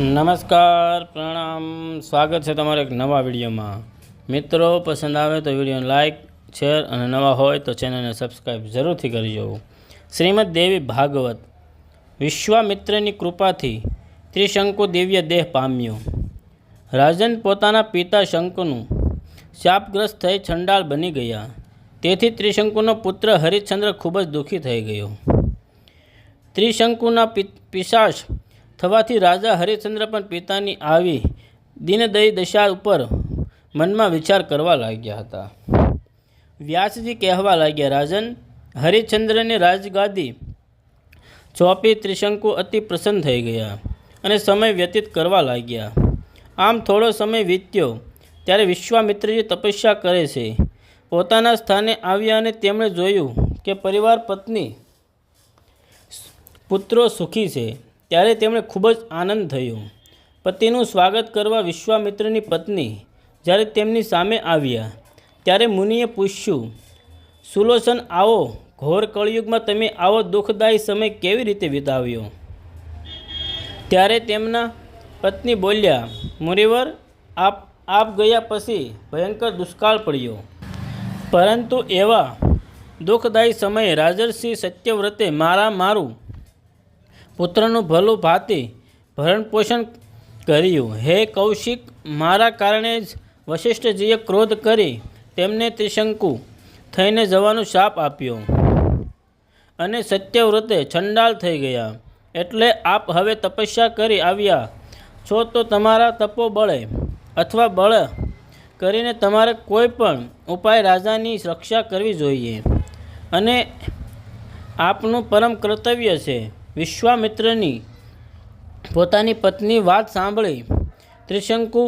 નમસ્કાર, પ્રણામ. સ્વાગત છે તમારા એક નવા વિડીયોમાં. મિત્રો, પસંદ આવે તો વિડીયોને લાઇક શેર અને નવા હોય તો ચેનલને સબસ્ક્રાઈબ જરૂરથી કરજો શ્રીમદ દેવી ભાગવત. વિશ્વામિત્રની કૃપાથી ત્રિશંકુ દિવ્ય દેહ પામ્યો. રાજન પોતાના પિતા શંકુનું શાપગ્રસ્ત થઈ છંડાળ બની ગયા. તેથી ત્રિશંકુનો પુત્ર હરિશ્ચંદ્ર ખૂબ જ દુઃખી થઈ ગયો. ત્રિશંકુના પિ- પિશાચ થવાથી રાજા હરિશ્ચંદ્ર પણ પિતાની આવી દિનદયી દશા ઉપર મનમાં વિચાર કરવા લાગ્યા હતા. વ્યાસજી કહેવા લાગ્યા, રાજન, હરિશ્ચંદ્રને રાજગાદી ચોપી ત્રિશંકુ અતિ પ્રસન્ન થઈ ગયા અને સમય વ્યતીત કરવા લાગ્યા. આમ થોડો સમય વીત્યો ત્યારે વિશ્વામિત્રજી તપસ્યા કરે છે. પોતાના સ્થાને આવ્યા અને તેમણે જોયું કે પરિવાર પત્ની પુત્રો સુખી છે. ત્યારે તેમણે ખૂબ જ આનંદ થયો. પતિનું સ્વાગત કરવા વિશ્વામિત્રની પત્ની જ્યારે તેમની સામે આવ્યા, ત્યારે મુનિએ પૂછ્યું, સુલોચન, આવો, ઘોર કળયુગમાં તમે આવો દુઃખદાયી સમય કેવી રીતે વિતાવ્યો? ત્યારે તેમના પત્ની બોલ્યા, મુનિવર, આપ આપ ગયા પછી ભયંકર દુષ્કાળ પડ્યો. પરંતુ એવા દુઃખદાયી સમયે રાજર્ષિ સત્યવ્રતે મારા, મારું પુત્રનું ભલું ભાતી ભરણપોષણ કર્યું. હે કૌશિક, મારા કારણે જ વશિષ્ઠજીએ ક્રોધ કરી તેમને ત્રિશંકુ થઈને જવાનો શાપ આપ્યો અને સત્યવ્રતે છંડાલ થઈ ગયા. એટલે આપ હવે તપસ્યા કરી આવ્યા છો તો તમારા તપો બળે અથવા બળ કરીને તમારે કોઈ પણ ઉપાય રાજાની રક્ષા કરવી જોઈએ. અને આપનું પરમ કર્તવ્ય છે. વિશ્વામિત્રની પોતાની પત્ની વાત સાંભળી ત્રિશંકુ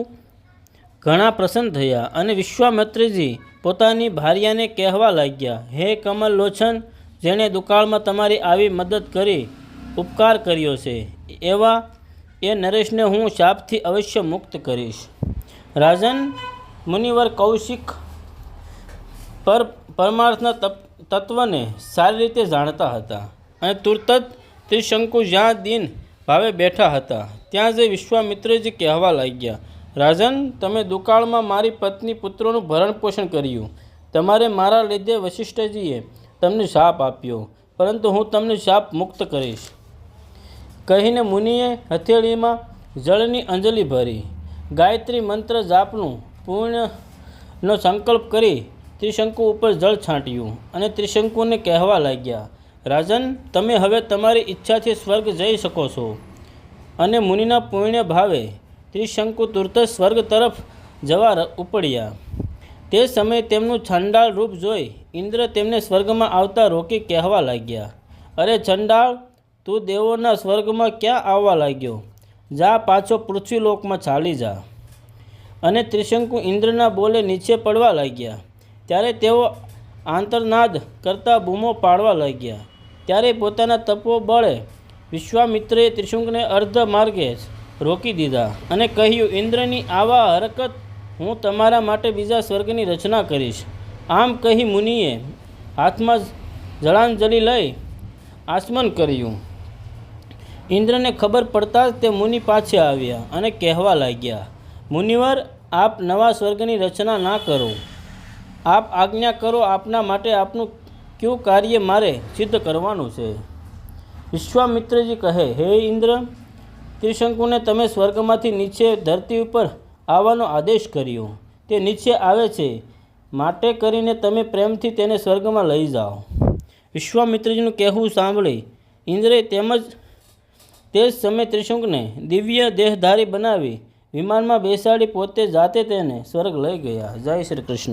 ઘણા પ્રસન્ન થયા અને વિશ્વામિત્રજી પોતાની ભાર્યાને કહેવા લાગ્યા, હે કમલ લોચન જેણે દુકાળમાં તમારી આવી મદદ કરી, ઉપકાર કર્યો છે. એવા એ નરેશને હું શાપથી અવશ્ય મુક્ત કરીશ. રાજન મુનિવર કૌશિક પર પરમાર્થના તત્વને સારી રીતે જાણતા હતા અને તુરત જ ત્રિશંકુ જ્યાં દિન ભાવે બેઠા હતા, ત્યાં જઈ વિશ્વામિત્રજી કહેવા લાગ્યા, રાજન, તમે દુકાળમાં મારી પત્ની પુત્રોનું ભરણ પોષણ કર્યું. તમારે મારા લીધે વશિષ્ઠજીએ તમને શાપ આપ્યો, પરંતુ હું તમને શાપ મુક્ત કરીશ. કહીને મુનિએ હથેળીમાં જળની અંજલિ ભરી. ગાયત્રી મંત્ર જાપનું પૂર્ણનો સંકલ્પ કરી ત્રિશંકુ ઉપર જળ છાંટ્યું અને ત્રિશંકુને કહેવા લાગ્યા રાજન, તમે હવે તમારી ઈચ્છાથી સ્વર્ગ જઈ શકો છો. અને મુનિના પુણ્ય ભાવે ત્રિશંકુ તુરત સ્વર્ગ તરફ જવા ઉપડ્યા. તે સમયે તેમનું છંડાળ રૂપ જોઈ ઇન્દ્ર તેમને સ્વર્ગમાં આવતા રોકી કહેવા લાગ્યા, અરે છંડાળ, તું દેવોના સ્વર્ગમાં ક્યાં આવવા લાગ્યો? જા પાછો પૃથ્વીલોકમાં ચાલી જા. અને ત્રિશંકુ ઇન્દ્રના બોલે નીચે પડવા લાગ્યા. ત્યારે તેઓ આંતરનાદ કરતા બૂમો પાડવા લાગ્યા. ત્યારે પોતાના તપો બળે વિશ્વામિત્રએ ત્રિશુંકને અર્ધ માર્ગે રોકી દીધા અને કહ્યું, ઇન્દ્રની આવા હરકત હું તમારા માટે બીજા સ્વર્ગની રચના કરીશ. આમ કહી મુનિએ હાથમાં જળાંજલિ લઈ આસમન કર્યું. ઇન્દ્રને ખબર પડતા જ તે મુનિ પાછે આવ્યા અને કહેવા લાગ્યા, મુનિવર, આપ નવા સ્વર્ગની રચના ના કરો. આપ આજ્ઞા કરો આપના માટે આપનું કયું કાર્ય મારે સિદ્ધ કરવાનું છે? વિશ્વામિત્રજી કહે, હે ઇન્દ્ર, ત્રિશંકુને તમે સ્વર્ગમાંથી નીચે ધરતી ઉપર આવવાનો આદેશ કર્યો. તે નીચે આવે છે. માટે કરીને તમે પ્રેમથી તેને સ્વર્ગમાં લઈ જાઓ. વિશ્વામિત્રજીનું કહેવું સાંભળી, ઇન્દ્રે તેમજ તે જ સમયે ત્રિશંકુને દિવ્ય દેહધારી બનાવી વિમાનમાં બેસાડી પોતે જાતે તેને સ્વર્ગ લઈ ગયા. જય શ્રી કૃષ્ણ.